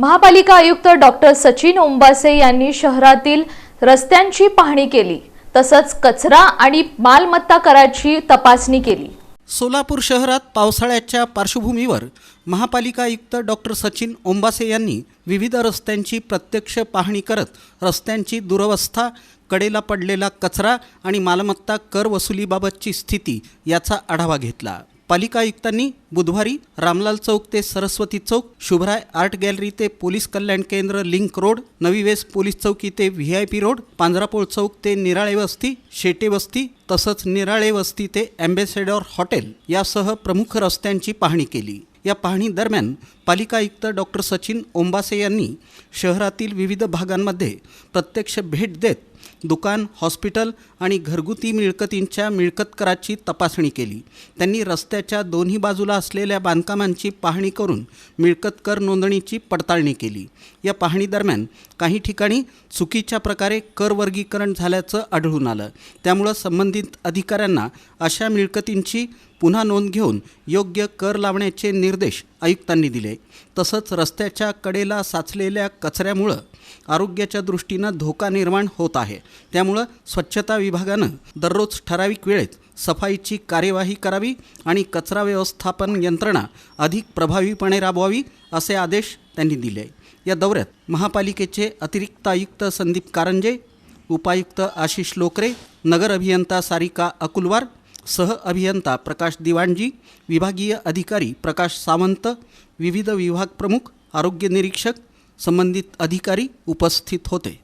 महापालिका आयुक्त डॉक्टर सचिन ओंबासे यांनी शहरातील रस्त्यांची पाहणी केली तसंच कचरा आणि मालमत्ता कराची तपासणी केली. सोलापूर शहरात पावसाळ्याच्या पार्श्वभूमीवर महापालिका आयुक्त डॉक्टर सचिन ओंबासे यांनी विविध रस्त्यांची प्रत्यक्ष पाहणी करत रस्त्यांची दुरवस्था कडेला पडलेला कचरा आणि मालमत्ता कर वसुलीबाबतची स्थिती याचा आढावा घेतला. पालिका आयुक्तांनी बुधवारी रामलाल चौक ते सरस्वती चौक शुभराय आर्ट गॅलरी ते पोलीस कल्याण केंद्र link road Navi Ves police चौकी ते V I P road Panjrapol Chowk ते निराळे वस्ती शेटे वस्ती तसंच निराळे वस्ती ते अँबेसेडॉर हॉटेल यासह प्रमुख रस्त्यांची पाहणी केली. या पाहणी दरम्यान पालिका आयुक्त डॉक्टर सचिन ओंबासे यांनी शहरातील विविध भागांमध्ये प्रत्यक्ष भेट देत दुकान हॉस्पिटल आणि घरगुती मिळकतींच्या मिळकत कराची तपासणी केली. त्यांनी रस्त्याच्या दोन्ही बाजूला असलेल्या बांधकामांची पाहणी करून मिळकत कर नोंदणीची पडताळणी केली. या पाहणीदरम्यान काही ठिकाणी चुकीच्या प्रकारे कर वर्गीकरण झाल्याचं आढळून आलं. त्यामुळं संबंधित अधिकाऱ्यांना अशा मिळकतींची पुन्हा नोंद घेऊन योग्य कर लावण्याचे निर्देश आयुक्तांनी दिले. तसंच रस्त्याच्या कडेला साचलेल्या कचऱ्यामुळं आरोग्याच्या दृष्टीनं धोका निर्माण होत आहे. त्यामुळं स्वच्छता विभागानं दररोज ठराविक वेळेत सफाईची कार्यवाही करावी आणि कचरा व्यवस्थापन यंत्रणा अधिक प्रभावीपणे राबवावी असे आदेश त्यांनी दिले. या दौऱ्यात महापालिकेचे अतिरिक्त आयुक्त संदीप कारंजे उपायुक्त आशिष लोकरे नगर अभियंता सारिका अकुलवार सह अभियंता प्रकाश दिवाणजी विभागीय अधिकारी प्रकाश सावंत विविध विभाग प्रमुख आरोग्य निरीक्षक संबंधित अधिकारी उपस्थित होते.